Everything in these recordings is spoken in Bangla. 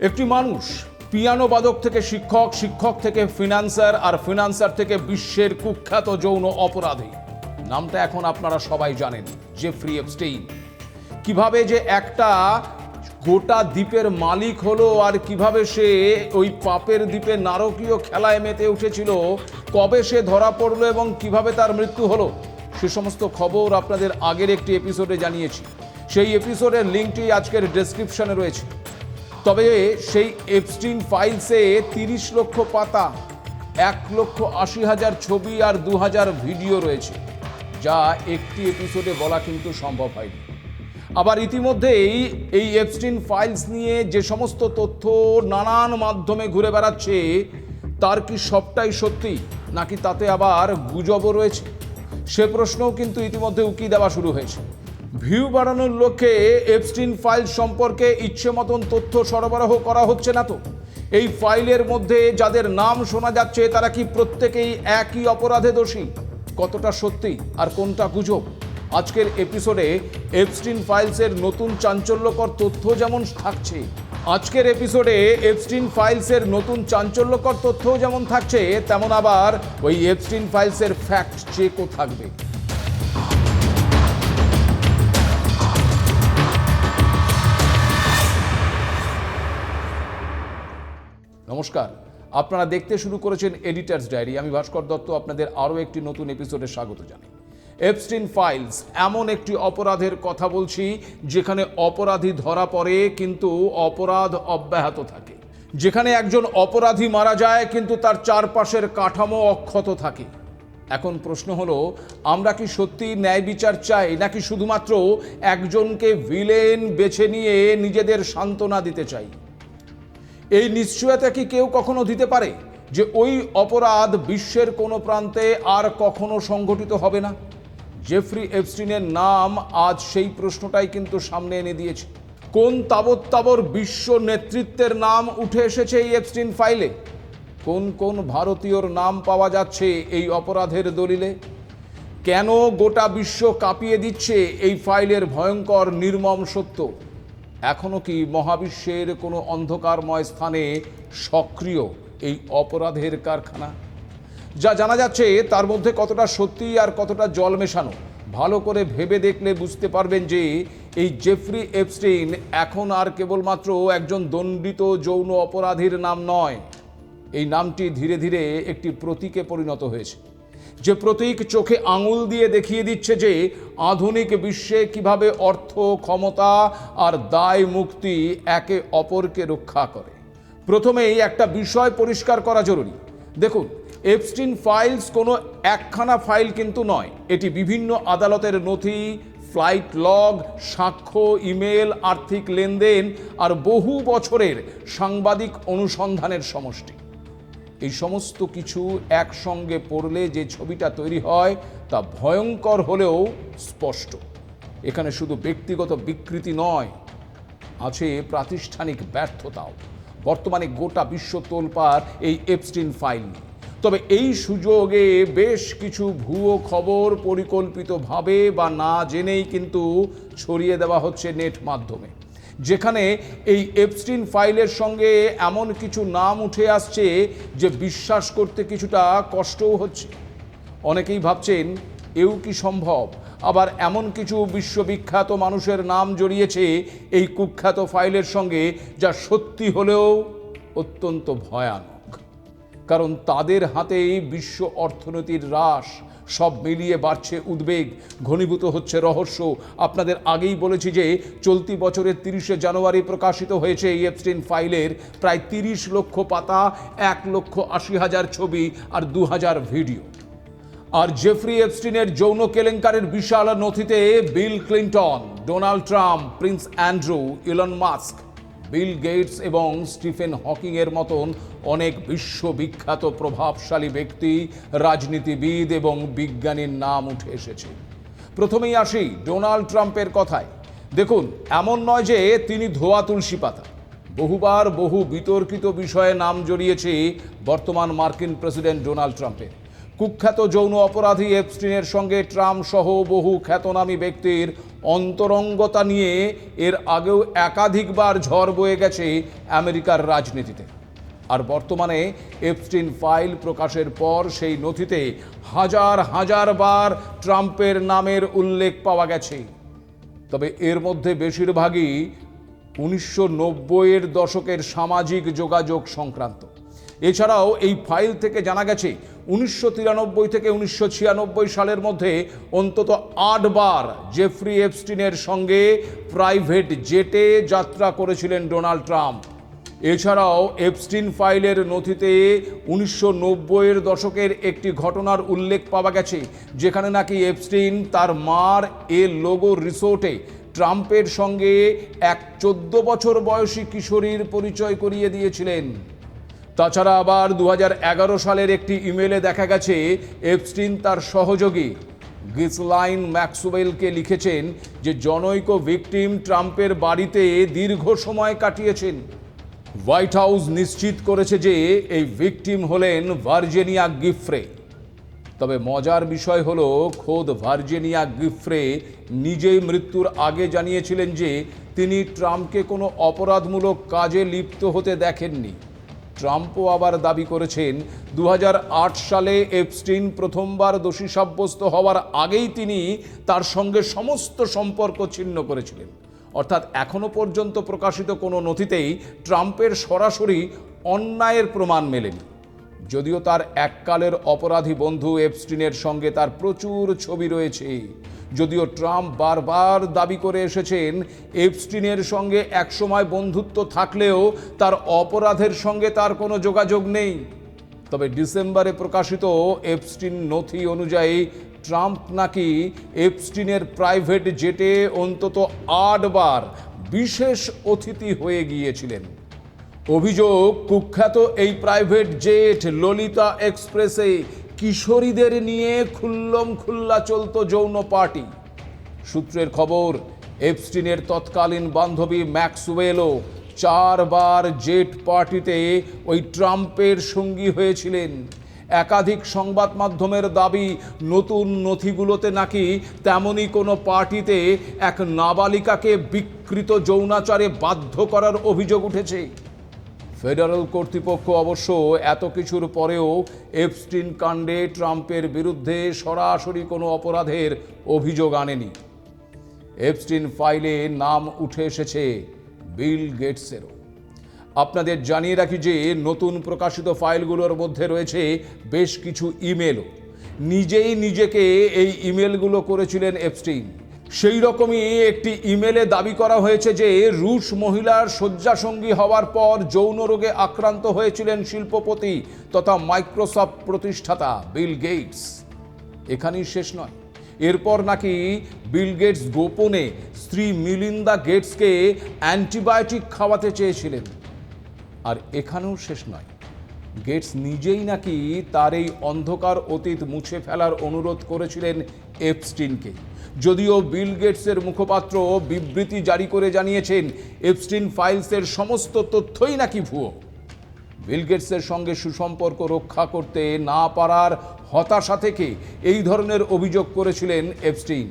একটি মানুষ, পিয়ানো বাদক থেকে শিক্ষক শিক্ষক থেকে ফিনান্সার আর ফিনান্সার থেকে বিশ্বের কুখ্যাত যৌন অপরাধী। নামটা এখন আপনারা সবাই জানেন জেফ্রি এপস্টেইন কীভাবে যে একটা গোটা দ্বীপের মালিক হলো আর কীভাবে সে ওই পাপের দ্বীপে নারকীয় খেলায় মেতে উঠেছিল, কবে সে ধরা পড়ল এবং কীভাবে তার মৃত্যু হলো, সে সমস্ত খবর আপনাদের আগের একটি এপিসোডে জানিয়েছি। সেই এপিসোডের লিঙ্কটি আজকের ডেসক্রিপশনে রয়েছে। তবে সেই এফস্টিন ফাইলসে তিরিশ লক্ষ পাতা, এক লক্ষ আশি হাজার ছবি আর দু হাজার ভিডিও রয়েছে, যা একটি এপিসোডে বলা কিন্তু সম্ভব হয়নি। আবার ইতিমধ্যেই এই এপস্টিন ফাইলস নিয়ে যে সমস্ত তথ্য নানান মাধ্যমে ঘুরে বেড়াচ্ছে, তার কি সবটাই সত্যি, নাকি তাতে আবার গুজবও রয়েছে? সে প্রশ্নও কিন্তু ইতিমধ্যে উকি দেওয়া শুরু হয়েছে। ভিউ বাড়ানোর লক্ষ্যে এপস্টিন ফাইল সম্পর্কে ইচ্ছে মতন তথ্য সরবরাহ করা হচ্ছে না তো। এই ফাইলের মধ্যে যাদের নাম শোনা যাচ্ছে, তারা কি প্রত্যেকেই একই অপরাধে দোষী? কতটা সত্যি আর কোনটা গুজব? আজকের এপিসোডে এপস্টিন ফাইলসের নতুন চাঞ্চল্যকর তথ্য যেমন থাকছে, আজকের এপিসোডে এপস্টিন ফাইলসের নতুন চাঞ্চল্যকর তথ্যও যেমন থাকছে, তেমন আবার ওই এপস্টিন ফাইলসের ফ্যাক্ট চেকও থাকবে। নমস্কার। আপনারা দেখতে শুরু করেছেন এডিটার্স ডায়েরি আমি ভাস্কর দত্ত, আপনাদের আরও একটি নতুন এপিসোডে স্বাগত জানাই। এপস্টিন ফাইলস এমন একটি অপরাধের কথা বলছি, যেখানে অপরাধী ধরা পড়ে, কিন্তু অপরাধ অব্যাহত থাকে। যেখানে একজন অপরাধী মারা যায়, কিন্তু তার চারপাশের কাঠামো অক্ষত থাকে। এখন প্রশ্ন হলো, আমরা কি সত্যি ন্যায় বিচার চাই, নাকি শুধুমাত্র একজনকে ভিলেন বেছে নিয়ে নিজেদের সান্ত্বনা দিতে চাই? এই নিশ্চয়তা কি কেউ কখনো দিতে পারে যে ওই অপরাধ বিশ্বের কোনো প্রান্তে আর কখনো সংঘটিত হবে না? জেফ্রি এপস্টিনের নাম আজ সেই প্রশ্নটাই কিন্তু সামনে এনে দিয়েছে। কোন তাবৎ বিশ্ব নেতৃত্বের নাম উঠে এসেছে এই এপস্টিন ফাইলে? কোন কোন ভারতীয়র নাম পাওয়া যাচ্ছে এই অপরাধের দলিলে? কেন গোটা বিশ্ব কাঁপিয়ে দিচ্ছে এই ফাইলের ভয়ঙ্কর, নির্মম সত্য? এখনও কি মহাবিশ্বের কোনো অন্ধকারময় স্থানে সক্রিয় এই অপরাধের কারখানা? যা জানা যাচ্ছে, তার মধ্যে কতটা সত্যি আর কতটা জল মেশানো, ভালো করে ভেবে দেখলে বুঝতে পারবেন যে এই জেফ্রি এপস্টিন এখন আর কেবলমাত্র একজন দণ্ডিত যৌন অপরাধীর নাম নয়। এই নামটি ধীরে ধীরে একটি প্রতীকে পরিণত হয়েছে। যে প্রতীক চোখে আঙুল দিয়ে দেখিয়ে দিচ্ছে যে আধুনিক বিশ্বে কীভাবে অর্থ, ক্ষমতা আর দায় মুক্তি একে অপরকে রক্ষা করে। প্রথমেই একটা বিষয় পরিষ্কার করা জরুরি। দেখুন এপস্টিন ফাইলস কোনো একখানা ফাইল কিন্তু নয়। এটি বিভিন্ন আদালতের নথি ফ্লাইট লগ সাক্ষ্য ইমেল আর্থিক লেনদেন আর বহু বছরের সাংবাদিক অনুসন্ধানের সমষ্টি। এই সমস্ত কিছু একসঙ্গে পড়লে যে ছবিটা তৈরি হয় তা ভয়ঙ্কর হলেও স্পষ্ট। এখানে শুধু ব্যক্তিগত বিকৃতি নয়, আছে প্রাতিষ্ঠানিক ব্যর্থতাও। বর্তমানে গোটা বিশ্ব তোলপার এই এপস্টিন ফাইল। তবে এই সুযোগে বেশ কিছু ভুয়ো খবর পরিকল্পিতভাবে বা না জেনেই কিন্তু ছড়িয়ে দেওয়া হচ্ছে নেট মাধ্যমে। যেখানে এই এপস্টিন ফাইলের সঙ্গে এমন কিছু নাম উঠে আসছে যে বিশ্বাস করতে কিছুটা কষ্টও হচ্ছে। অনেকেই ভাবছেন, এও কি সম্ভব? আবার এমন কিছু বিশ্ববিখ্যাত মানুষের নাম জড়িয়েছে এই কুখ্যাত ফাইলের সঙ্গে যা সত্যি হলেও অত্যন্ত ভয়ানক। কারণ তাদের হাতেই বিশ্ব অর্থনীতির হ্রাস সব মিলিয়ে বাড়ছে উদ্বেগ। ঘনীভূত হচ্ছে রহস্য। আপনাদের আগেই বলেছি যে চলতি বছরের তিরিশে জানুয়ারি প্রকাশিত হয়েছে এই ফাইলের প্রায় তিরিশ লক্ষ পাতা, এক লক্ষ আশি হাজার ছবি আর দু হাজার ভিডিও। আর জেফ্রি এপস্টিনের যৌন কেলেঙ্কারের বিশাল নথিতে Bill Clinton Donald Trump Prince Andrew Elon Musk Bill Gates এবং স্টিফেন হকিং এর মতন অনেক বিশ্ববিখ্যাত প্রভাবশালী ব্যক্তি, রাজনীতিবিদ এবং বিজ্ঞানীর নাম উঠে এসেছে। প্রথমেই আসি ডোনাল্ড ট্রাম্পের কথায়। দেখুন, এমন নয় যে তিনি ধোয়া তুলসী পাতা। বহুবার বহু বিতর্কিত বিষয়ে নাম জড়িয়েছে বর্তমান মার্কিন প্রেসিডেন্ট ডোনাল্ড ট্রাম্পের। কুখ্যাত যৌন অপরাধী এপস্টিনের সঙ্গে ট্রাম্প সহ বহু খ্যাতনামী ব্যক্তির অন্তরঙ্গতা নিয়ে এর আগেও একাধিকবার ঝড় বয়ে গেছে আমেরিকার রাজনীতিতে। আর বর্তমানে এপস্টিন ফাইল প্রকাশের পর সেই নথিতে হাজার হাজার বার ট্রাম্পের নামের উল্লেখ পাওয়া গেছে। তবে এর মধ্যে বেশিরভাগই উনিশশো নব্বইয়ের দশকের সামাজিক যোগাযোগ সংক্রান্ত। এছাড়াও এই ফাইল থেকে জানা গেছে উনিশশো তিরানব্বই থেকে উনিশশো ছিয়ানব্বই সালের মধ্যে অন্তত আটবার জেফ্রি এপস্টিনের সঙ্গে প্রাইভেট জেটে যাত্রা করেছিলেন ডোনাল্ড ট্রাম্প। এছাড়াও এপস্টিন ফাইলের নথিতে উনিশশো নব্বইয়ের দশকের একটি ঘটনার উল্লেখ পাওয়া গেছে, যেখানে নাকি এপস্টিন তার মার এ লোগো রিসোর্টে ট্রাম্পের সঙ্গে এক চোদ্দ বছর বয়সী কিশোরীর পরিচয় করিয়ে দিয়েছিলেন। তাছাড়া আবার দু হাজার এগারো সালের একটি ইমেলে দেখা গেছে এপস্টিন তার সহযোগী গিসলাইন ম্যাক্সওয়েলকে লিখেছেন যে জনৈক ভিকটিম ট্রাম্পের বাড়িতে দীর্ঘ সময় কাটিয়েছেন। হোয়াইট হাউস নিশ্চিত করেছে যে এই ভিকটিম হলেন ভার্জেনিয়া গিফ্রে। তবে মজার বিষয় হলো, খোদ ভার্জেনিয়া গিফ্রে নিজেই মৃত্যুর আগে জানিয়েছিলেন যে তিনি ট্রাম্পকে কোনো অপরাধমূলক কাজে লিপ্ত হতে দেখেননি। ট্রাম্পও আবার দাবি করেছেন দু হাজার আট সালে এপস্টিন প্রথমবার দোষী সাব্যস্ত হওয়ার আগেই তিনি তার সঙ্গে সমস্ত সম্পর্ক ছিন্ন করেছিলেন। অর্থাৎ এখনও পর্যন্ত প্রকাশিত কোনো নথিতেই ট্রাম্পের সরাসরি অন্যায়ের প্রমাণ মেলেনি। যদিও তার এককালের অপরাধী বন্ধু এপস্টিনের সঙ্গে তার প্রচুর ছবি রয়েছে। যদিও ট্রাম্প বারবার দাবি করে এসেছেন, এপস্টিনের সঙ্গে একসময় বন্ধুত্ব থাকলেও তার অপরাধের সঙ্গে তার কোনো যোগাযোগ নেই। তবে ডিসেম্বরে প্রকাশিত এপস্টিন নথি অনুযায়ী ট্রাম্প নাকি এপস্টিনের প্রাইভেট জেটে অন্তত আটবার বিশেষ অতিথি হয়ে গিয়েছিলেন। অভিযোগ, কুখ্যাত এই প্রাইভেট জেট ললিতা এক্সপ্রেসে কিশোরীদের নিয়ে খুল্লম খুল্লা চলত যৌন পার্টি। সূত্রের খবর, এপস্টিনের তৎকালীন বান্ধবী ম্যাক্সওয়েলও চারবার জেট পার্টিতে ওই ট্রাম্পের সঙ্গী হয়েছিলেন। একাধিক সংবাদ মাধ্যমের দাবি, নতুন নথিগুলোতে নাকি তেমনই কোনো পার্টিতে এক নাবালিকাকে বিকৃত যৌনাচারে বাধ্য করার অভিযোগ উঠেছে। ফেডারেল কর্তৃপক্ষ অবশ্য এত কিছুর পরেও এপস্টিন কাণ্ডে ট্রাম্পের বিরুদ্ধে সরাসরি কোনো অপরাধের অভিযোগ আনেনি। এপস্টিন ফাইলে নাম উঠে এসেছে বিল গেটসেরও। আপনাদের জানিয়ে রাখি যে নতুন প্রকাশিত ফাইলগুলোর মধ্যে রয়েছে বেশ কিছু ইমেলও। নিজেই নিজেকে এই ইমেলগুলো করেছিলেন এপস্টিন সেই রকমই একটি ইমেলে দাবি করা হয়েছে যে রুশ মহিলার শয্যাসঙ্গী হওয়ার পর যৌন রোগে আক্রান্ত হয়েছিলেন শিল্পপতি তথা মাইক্রোসফট প্রতিষ্ঠাতা বিল গেটস। এখানেই শেষ নয়। এরপর নাকি বিল গেটস গোপনে স্ত্রী মিলিন্দা গেটসকে অ্যান্টিবায়োটিক খাওয়াতে চেয়েছিলেন। আর এখানেও শেষ নয়। গেটস নিজেই নাকি তার এই অন্ধকার অতীত মুছে ফেলার অনুরোধ করেছিলেন এপস্টিনকে। যদিও বিল গেটসের মুখপাত্র বিবৃতি জারি করে জানিয়েছেন, এপস্টিন ফাইলসের সমস্ত তথ্যই নাকি ভুয়ো। বিল গেটসের সঙ্গে সুসম্পর্ক রক্ষা করতে না পারার হতাশা থেকে এই ধরনের অভিযোগ করেছিলেন এপস্টিন।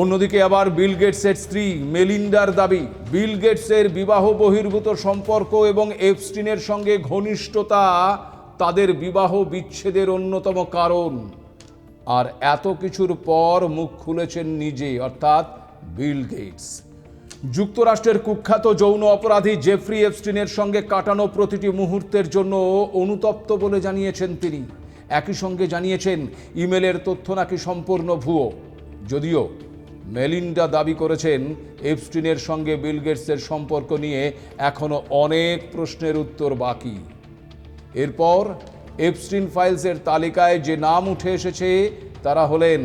অন্যদিকে আবার বিল গেটসের স্ত্রী মেলিন্ডার দাবি, বিল গেটসের বিবাহ বহির্ভূত সম্পর্ক এবং এপস্টিনের সঙ্গে ঘনিষ্ঠতা তাদের বিবাহ বিচ্ছেদের অন্যতম কারণ। আর এত কিছুর পর মুখ খুলেছেন নিজে অর্থাৎ বিল গেটস। যুক্তরাষ্ট্রের কুখ্যাত যৌন অপরাধী জেফ্রি এফস্টিনের সঙ্গে কাটানো প্রতিটি মুহূর্তের জন্য অনুতপ্ত বলে জানিয়েছেন তিনি। একই সঙ্গে জানিয়েছেন, ইমেলের তথ্য নাকি সম্পূর্ণ ভুয়ো। যদিও মেলিন্ডা দাবি করেছেন, এপস্টিনের সঙ্গে বিল গেটসের সম্পর্ক নিয়ে এখনও অনেক প্রশ্নের উত্তর বাকি। এরপর এপস্টিন ফাইলসের তালিকায় যে নাম উঠে এসেছে, তারা হলেন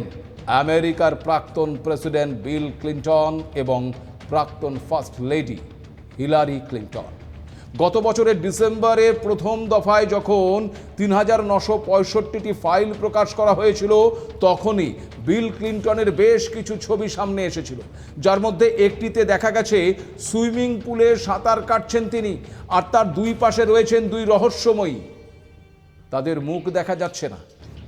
আমেরিকার প্রাক্তন প্রেসিডেন্ট বিল ক্লিন্টন এবং প্রাক্তন ফার্স্ট লেডি হিলারি ক্লিন্টন। গত বছরের ডিসেম্বরে প্রথম দফায় যখন তিন হাজার নশো পঁয়ষট্টিটি ফাইল প্রকাশ করা হয়েছিল, তখনই বিল ক্লিন্টনের বেশ কিছু ছবি সামনে এসেছিল। যার মধ্যে একটিতে দেখা গেছে, সুইমিং পুলে সাঁতার কাটছেন তিনি, আর তার দুই পাশে রয়েছেন দুই রহস্যময়ী। তাদের মুখ দেখা যাচ্ছে না।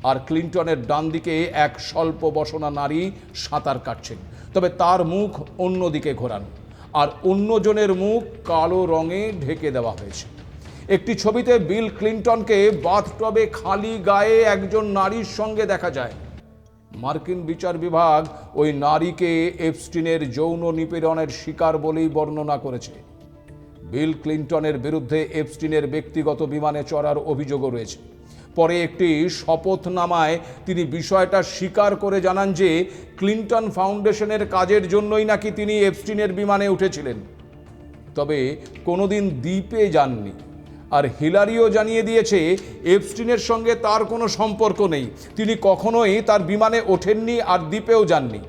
আর ক্লিন্টনের ডান দিকে এক স্বল্প বসনা নারী সাঁতার কাটছেন। তবে তার মুখ অন্যদিকে ঘোরানো। আর অন্যজনের মুখ কালো রঙে ঢেকে দেওয়া হয়েছে। একটি ছবিতে বিল ক্লিন্টনকে বাথটবে খালি গায়ে একজন নারীর সঙ্গে দেখা যায়। মার্কিন বিচার বিভাগ ওই নারীকে এফস্টিনের যৌন নিপীড়নের শিকার বলেই বর্ণনা করেছে। বিল ক্লিন্টনের বিরুদ্ধে এপস্টিনের ব্যক্তিগত বিমানে চড়ার অভিযোগও রয়েছে। পরে একটি শপথনামায় তিনি বিষয়টা স্বীকার করে জানান যে, ক্লিন্টন ফাউন্ডেশনের কাজের জন্যই নাকি তিনি এপস্টিনের বিমানে উঠেছিলেন। তবে কোনোদিন দ্বীপে যাননি। আর হিলারিও জানিয়ে দিয়েছে এপস্টিনের সঙ্গে তার কোনো সম্পর্ক নেই। তিনি কখনোই তার বিমানে ওঠেননি আর দ্বীপেও যাননি।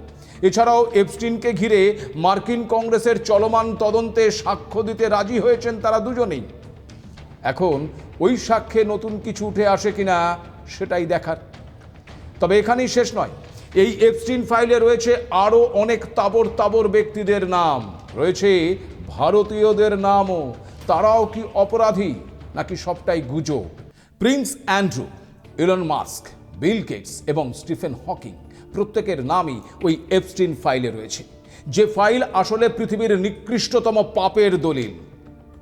এছাড়াও এপস্টিনকে ঘিরে মার্কিন কংগ্রেসের চলমান তদন্তে সাক্ষ্য দিতে রাজি হয়েছেন তারা দুজনেই। এখন ওই সাক্ষ্যে নতুন কিছু উঠে আসে কিনা সেটাই দেখার। তবে এখানেই শেষ নয়, এই এপস্টিন ফাইলে রয়েছে আরও অনেক তাবর তাবর ব্যক্তিদের নাম। রয়েছে ভারতীয়দের নামও। তারাও কি অপরাধী নাকি সবটাই গুজো Prince Andrew, Elon Musk, Bill Gates এবং স্টিফেন হকিং। প্রত্যেকের নামই ওই এপস্টিন ফাইলে রয়েছে। যে ফাইল আসলে পৃথিবীর নিকৃষ্টতম পাপের দলিল।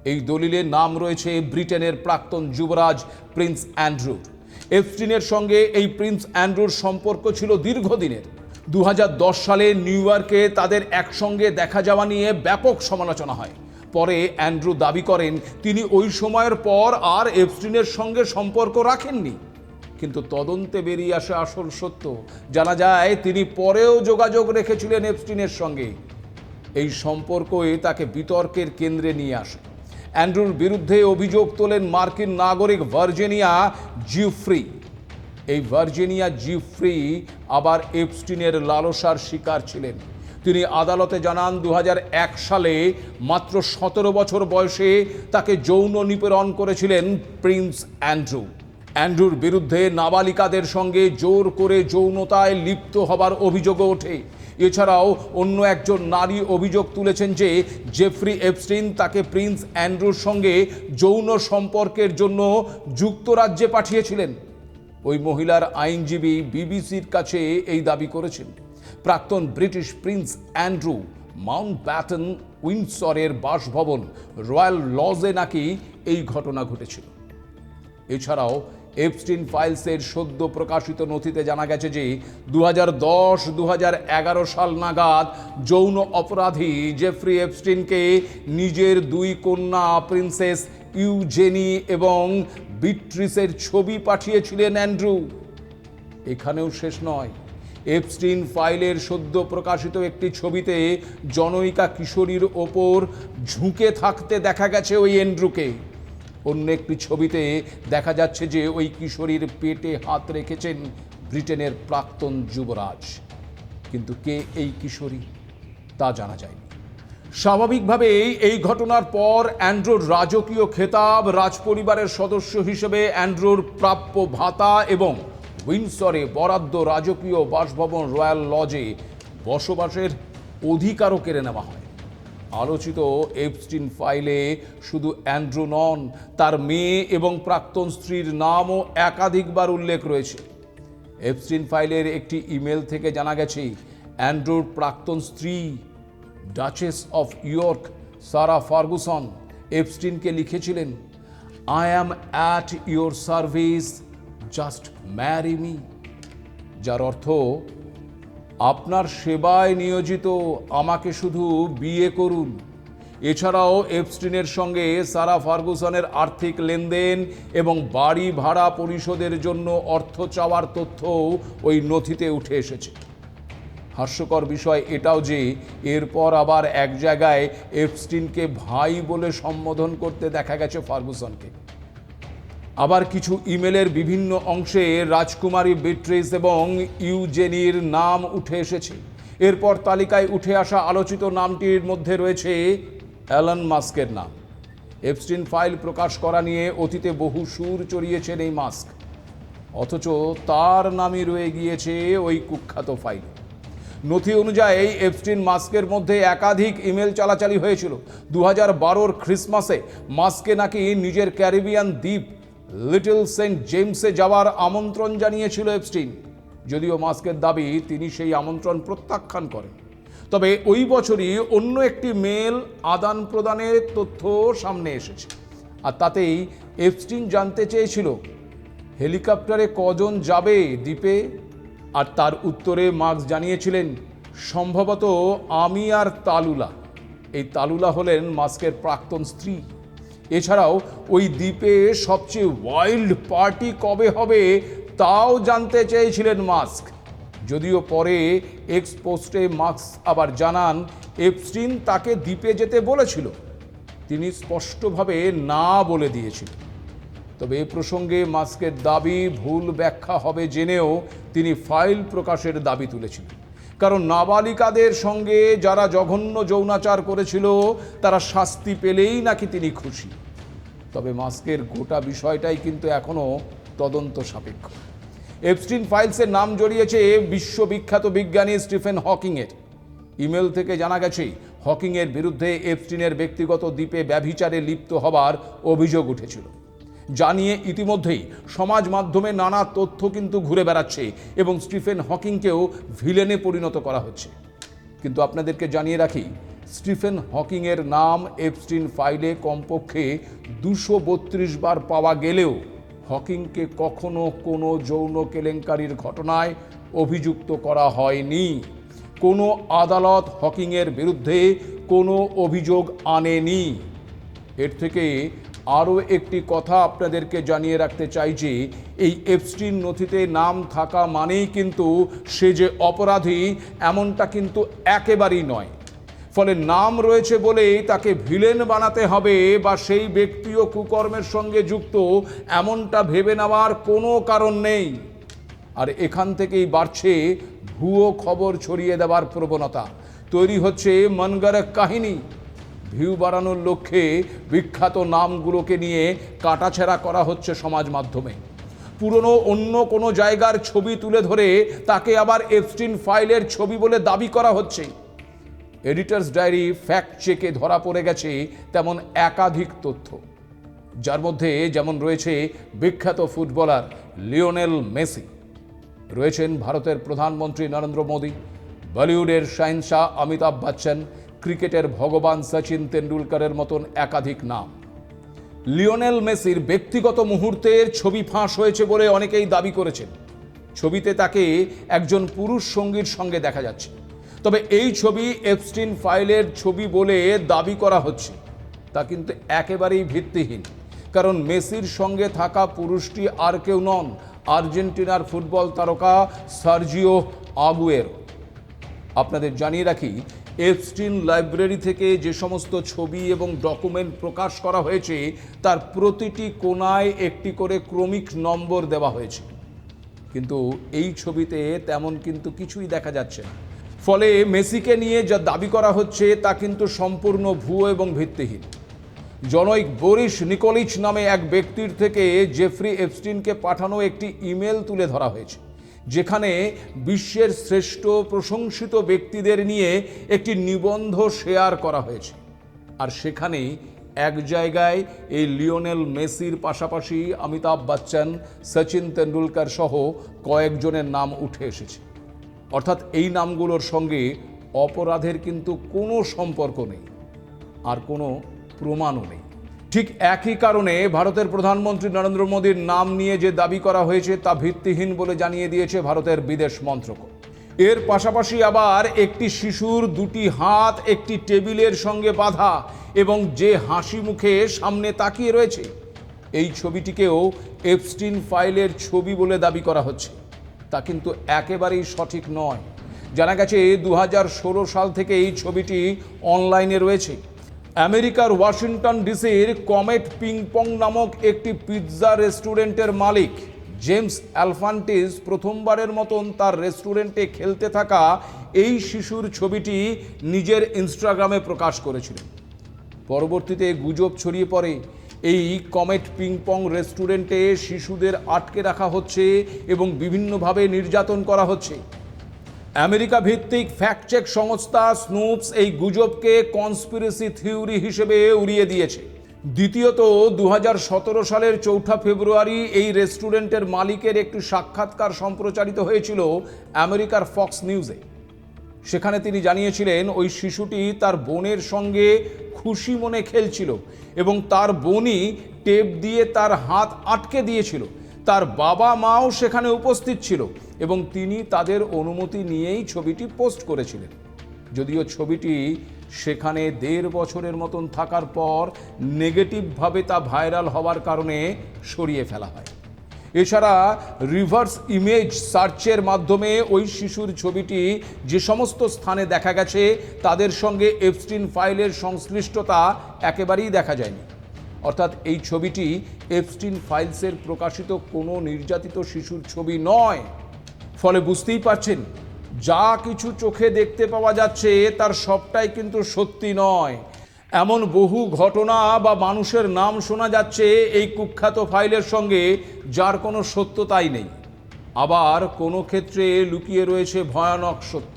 এই দলিলের নাম রয়েছে ব্রিটেনের প্রাক্তন যুবরাজ প্রিন্স অ্যান্ড্রুর এফস্টিনের সঙ্গে এই প্রিন্স অ্যান্ড্রুর সম্পর্ক ছিল দীর্ঘদিনের। দু হাজার দশ সালে নিউ ইয়র্কে তাদের একসঙ্গে দেখা যাওয়া নিয়ে ব্যাপক সমালোচনা হয়। পরে অ্যান্ড্রু দাবি করেন, তিনি ওই সময়ের পর আর এফস্টিনের সঙ্গে সম্পর্ক রাখেননি। কিন্তু তদন্তে বেরিয়ে আসে আসল সত্য। জানা যায়, তিনি পরেও যোগাযোগ রেখেছিলেন এফস্টিনের সঙ্গে। এই সম্পর্কই তাকে বিতর্কের কেন্দ্রে নিয়ে আসে। অ্যান্ড্রুর বিরুদ্ধে অভিযোগ তোলেন মার্কিন নাগরিক ভার্জিনিয়া জিউফ্রি। এই ভার্জিনিয়া জিউফ্রি আবার এপস্টিনের লালসার শিকার ছিলেন। তিনি আদালতে জানান দু হাজার এক সালে মাত্র সতেরো বছর বয়সে তাকে যৌন নিপীড়ন করেছিলেন প্রিন্স অ্যান্ড্রু। অ্যান্ড্রুর বিরুদ্ধে নাবালিকাদের সঙ্গে জোর করে যৌনতায় লিপ্ত হবার অভিযোগও ওঠে। এছাড়াও অন্য একজন নারী অভিযোগ তুলেছেন যে, জেফ্রি এপস্টিন তাকে প্রিন্স অ্যান্ড্রুর সঙ্গে যৌন সম্পর্কের জন্য যুক্তরাজ্যে পাঠিয়েছিলেন। ওই মহিলার আইনজীবী বিবিসির কাছে এই দাবি করেছেন। প্রাক্তন British Prince Andrew Mountbatten উইন্ডসরের বাসভবন রয়্যাল লজে নাকি এই ঘটনা ঘটেছিল। এছাড়াও এপস্টিন ফাইলসের সদ্য প্রকাশিত নথিতে জানা গেছে যে দু হাজার দশ দু সাল নাগাদ যৌন অপরাধী জেফ্রি এপস্টিনকে নিজের দুই কন্যা প্রিন্সেস ইউজেনি এবং বিট্রিসের ছবি পাঠিয়েছিলেন অ্যান্ড্রু এখানেও শেষ নয়। এপস্টিন ফাইলের সদ্য প্রকাশিত একটি ছবিতে জনৈকা কিশোরীর ওপর ঝুঁকে থাকতে দেখা গেছে ওই অ্যান্ড্রুকে অন্য একটি ছবিতে দেখা যাচ্ছে যে ওই কিশোরীর পেটে হাত রেখেছেন ব্রিটেনের প্রাক্তন যুবরাজ। কিন্তু কে এই কিশোরী? তা জানা যায়নি। স্বাভাবিকভাবেই এই ঘটনার পর অ্যান্ড্রোর রাজকীয় খেতাব, রাজপরিবারের সদস্য হিসেবে অ্যান্ড্রোর প্রাপ্য ভাতা এবং উইন্ডসরে বরাদ্দ রাজকীয় বাসভবন রয়্যাল লজে বসবাসের অধিকারও কেড়ে নেওয়া হয়। আলোচিত এপস্টিন ফাইলে শুধু অ্যান্ড্রু নন তার মেয়ে এবং প্রাক্তন স্ত্রীর নামও একাধিকবার উল্লেখ রয়েছে। এপস্টিন ফাইলের একটি ইমেল থেকে জানা গেছে, অ্যান্ড্রুর প্রাক্তন স্ত্রী Duchess of York Sarah Ferguson এপস্টিনকে লিখেছিলেন I am at your service just marry me যার অর্থ আপনার সেবায় নিয়োজিত, আমাকে শুধু বিয়ে করুন। এছাড়াও এপস্টিনের সঙ্গে সারা ফার্গুসনের আর্থিক লেনদেন এবং বাড়ি ভাড়া পরিশোধের জন্য অর্থ চাওয়ার তথ্যও ওই নথিতে উঠে এসেছে। হাস্যকর বিষয় এটাও যে, এরপর আবার এক জায়গায় এপস্টিনকে ভাই বলে সম্বোধন করতে দেখা গেছে ফার্গুসনকে। আবার কিছু ইমেলের বিভিন্ন অংশে রাজকুমারী বিট্রিস এবং ইউজেনির নাম উঠে এসেছে। এরপর তালিকায় উঠে আসা আলোচিত নামটির মধ্যে রয়েছে অ্যালন মাস্কের নাম। এপস্টিন ফাইল প্রকাশ করা নিয়ে অতীতে বহু সুর চড়িয়েছেন এই মাস্ক। অথচ তার নামই রয়ে গিয়েছে ওই কুখ্যাত ফাইল। নথি অনুযায়ী এপস্টিন মাস্কের মধ্যে একাধিক ইমেল চালাচালি হয়েছিল। দু হাজার বারোর খ্রিসমাসে মাস্কে নাকি নিজের ক্যারিবিয়ান দ্বীপ লিটল সেন্ট জেমসে যাওয়ার আমন্ত্রণ জানিয়েছিল এপস্টিন। যদিও মাস্কের দাবি তিনি সেই আমন্ত্রণ প্রত্যাখ্যান করেন। তবে ওই বছরই অন্য একটি মেল আদান প্রদানের তথ্য সামনে এসেছে। আর তাতেই এপস্টিন জানতে চেয়েছিল, হেলিকপ্টারে কজন যাবে দ্বীপে? আর তার উত্তরে মার্কস জানিয়েছিলেন, সম্ভবত আমি আর তালুলা। এই তালুলা হলেন মাস্কের প্রাক্তন স্ত্রী। এছাড়াও, ওই দ্বীপে সবচেয়ে ওয়াইল্ড পার্টি কবে হবে, তাও জানতে চেয়েছিলেন মাস্ক। যদিও পরে এক্স পোস্টে মার্কস আবার জানান এপস্টিন তাকে দ্বীপে যেতে বলেছিল। তিনি স্পষ্টভাবে না বলে দিয়েছিলেন। তবে এ প্রসঙ্গে মাস্কের দাবি ভুল ব্যাখ্যা হবে জেনেও তিনি ফাইল প্রকাশের দাবি তুলেছিলেন। কারণ নাবালিকাদের সঙ্গে যারা জঘন্য যৌনাচার করেছিল, তারা শাস্তি পেলেই নাকি তিনি খুশি। তবে মাস্কের গোটা বিষয়টাই কিন্তু এখনও তদন্ত সাপেক্ষ। এপস্টিন ফাইলসের নাম জড়িয়েছে বিশ্ববিখ্যাত বিজ্ঞানী স্টিফেন হকিংয়ের। ইমেল থেকে জানা গেছে, হকিংয়ের বিরুদ্ধে এপস্টিনের ব্যক্তিগত দ্বীপে ব্যভিচারে লিপ্ত হবার অভিযোগ উঠেছিল। জানিয়ে ইতিমধ্যেই সমাজ মাধ্যমে নানা তথ্য কিন্তু ঘুরে বেড়াচ্ছে এবং স্টিফেন হকিংকেও ভিলেনে পরিণত করা হচ্ছে। কিন্তু আপনাদেরকে জানিয়ে রাখি, স্টিফেন হকিংয়ের নাম এপস্টিন ফাইলে কমপক্ষে দুশো বত্রিশ বার পাওয়া গেলেও হকিংকে কখনো কোনো যৌন কেলেঙ্কারির ঘটনায় অভিযুক্ত করা হয়নি। কোনো আদালত হকিংয়ের বিরুদ্ধে কোনো অভিযোগ আনেনি। এর থেকে আরও একটি কথা আপনাদেরকে জানিয়ে রাখতে চাই যে, এই এপস্টিন নথিতে নাম থাকা মানেই কিন্তু সে যে অপরাধী, এমনটা কিন্তু একেবারেই নয়। ফলে নাম রয়েছে বলেই তাকে ভিলেন বানাতে হবে বা সেই ব্যক্তিও কুকর্মের সঙ্গে যুক্ত, এমনটা ভেবে নেওয়ার কোনো কারণ নেই। আর এখান থেকেই বাড়ছে ভুয়ো খবর ছড়িয়ে দেওয়ার প্রবণতা। তৈরি হচ্ছে মনগড় কাহিনী। ভিউ বাড়ানোর লক্ষ্যে বিখ্যাত নামগুলোকে নিয়ে কাটাছেড়া করা হচ্ছে সমাজ মাধ্যমে। পুরনো অন্য কোনো জায়গার ছবি তুলে ধরে তাকে আবার এফস্টিন ফাইলের ছবি বলে দাবি করা হচ্ছে। এডিটার্স ডায়েরি ফ্যাক্ট চেকে ধরা পড়ে গেছে তেমন একাধিক তথ্য। যার মধ্যে যেমন রয়েছে বিখ্যাত ফুটবলার লিওনেল মেসি, রয়েছেন ভারতের প্রধানমন্ত্রী নরেন্দ্র মোদী, বলিউডের শাহিনশাহ অমিতাভ বচ্চন ক্রিকেটের ভগবান সচিন তেন্ডুলকরের মতন একাধিক নাম। লিওনেল মেসির ব্যক্তিগত মুহূর্তের ছবি ফাঁস হয়েছে বলে অনেকেই দাবি করেছেন। ছবিতে তাকে একজন পুরুষ সঙ্গীর সঙ্গে দেখা যাচ্ছে। তবে এই ছবি এপস্টিন ফাইলের ছবি বলে দাবি করা হচ্ছে। তা কিন্তু একেবারেই ভিত্তিহীন। কারণ মেসির সঙ্গে থাকা পুরুষটি আর কেউ নন আর্জেন্টিনার ফুটবল তারকা সার্জিও আগুয়েরো। আপনাদের জানিয়ে রাখি এপস্টিন লাইব্রেরি থেকে যে সমস্ত ছবি এবং ডকুমেন্ট প্রকাশ করা হয়েছে, তার প্রতিটি কোনায় একটি করে ক্রমিক নম্বর দেওয়া হয়েছে। কিন্তু এই ছবিতে তেমন কিন্তু কিছুই দেখা যাচ্ছে না। ফলে মেসিকে নিয়ে যা দাবি করা হচ্ছে, তা কিন্তু সম্পূর্ণ ভুয়ো এবং ভিত্তিহীন। জনৈক বরিস নিকোলিচ নামে এক ব্যক্তির থেকে জেফ্রি এপস্টিনকে পাঠানো একটি ইমেল তুলে ধরা হয়েছে। যেখানে বিশ্বের শ্রেষ্ঠ প্রশংসিত ব্যক্তিদের নিয়ে একটি নিবন্ধ শেয়ার করা হয়েছে। আর সেখানেই এক জায়গায় এই লিওনেল মেসির পাশাপাশি অমিতাভ বচ্চন, সচিন তেন্ডুলকর সহ কয়েকজনের নাম উঠে এসেছে। অর্থাৎ এই নামগুলোর সঙ্গে অপরাধের কিন্তু কোনো সম্পর্ক নেই। আর কোনো প্রমাণও নেই। ঠিক একই কারণে ভারতের প্রধানমন্ত্রী নরেন্দ্র মোদীর নাম নিয়ে যে দাবি করা হয়েছে তা ভিত্তিহীন বলে জানিয়ে দিয়েছে ভারতের বিদেশ মন্ত্রক। এর পাশাপাশি আবার একটি শিশুর দুটি হাত, একটি টেবিলের সঙ্গে বাঁধা এবং যে হাসি মুখে সামনে তাকিয়ে রয়েছে, এই ছবিটিকেও এপস্টিন ফাইলের ছবি বলে দাবি করা হচ্ছে। তা কিন্তু একেবারেই সঠিক নয়। জানা গেছে দু হাজার ষোলো সাল থেকে এই ছবিটি অনলাইনে রয়েছে। আমেরিকার ওয়াশিংটন ডিসির কমেট পিংপং নামক একটি পিৎজা রেস্টুরেন্টের মালিক জেমস অ্যালফান্টিস প্রথমবারের মতন তার রেস্টুরেন্টে খেলতে থাকা এই শিশুর ছবিটি নিজের ইনস্টাগ্রামে প্রকাশ করেছিলেন। পরবর্তীতে গুজব ছড়িয়ে পড়ে। এই কমেট পিংপং রেস্টুরেন্টে শিশুদের আটকে রাখা হচ্ছে এবং বিভিন্নভাবে নির্যাতন করা হচ্ছে। আমেরিকা ভিত্তিক ফ্যাক্ট চেক সংস্থা স্নুপস এই গুজবকে কনস্পিরেসি থিওরি হিসেবে উড়িয়ে দিয়েছে। দ্বিতীয়ত দু হাজার সতেরো সালের চৌঠা ফেব্রুয়ারি এই রেস্টুরেন্টের মালিকের একটি সাক্ষাৎকার সম্প্রচারিত হয়েছিল আমেরিকার ফক্স নিউজে। সেখানে তিনি জানিয়েছিলেন, ওই শিশুটি তার বোনের সঙ্গে খুশি মনে খেলছিল এবং তার বোনই টেপ দিয়ে তার হাত আটকে দিয়েছিল। তার বাবা মাও সেখানে উপস্থিত ছিল এবং তিনি তাদের অনুমতি নিয়েই ছবিটি পোস্ট করেছিলেন। যদিও ছবিটি সেখানে দেড় বছরের মতন থাকার পর নেগেটিভভাবে তা ভাইরাল হওয়ার কারণে সরিয়ে ফেলা হয়। এছাড়া রিভার্স ইমেজ সার্চের মাধ্যমে ওই শিশুর ছবিটি যে সমস্ত স্থানে দেখা গেছে, তাদের সঙ্গে এফস্টিন ফাইলের সংশ্লিষ্টতা একেবারেই দেখা যায়নি। অর্থাৎ এই ছবিটি এফস্টিন ফাইলসের প্রকাশিত কোনো নির্যাতিত শিশুর ছবি নয়। ফলে বুঝতেই পারছেন, যা কিছু চোখে দেখতে পাওয়া যাচ্ছে, তার সবটাই কিন্তু সত্যি নয়। এমন বহু ঘটনা বা মানুষের নাম শোনা যাচ্ছে এই কুখ্যাত ফাইলের সঙ্গে, যার কোনো সত্যতাই নেই। আবার কোনো ক্ষেত্রে লুকিয়ে রয়েছে ভয়ানক সত্য,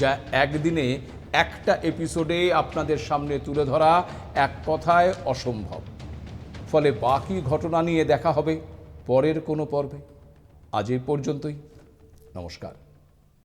যা একদিনে একটা এপিসোডে আপনাদের সামনে তুলে ধরা এক কথায় অসম্ভব। ফলে বাকি ঘটনা নিয়ে দেখা হবে পরের কোনো পর্বে। আজ এই পর্যন্তই। নমস্কার।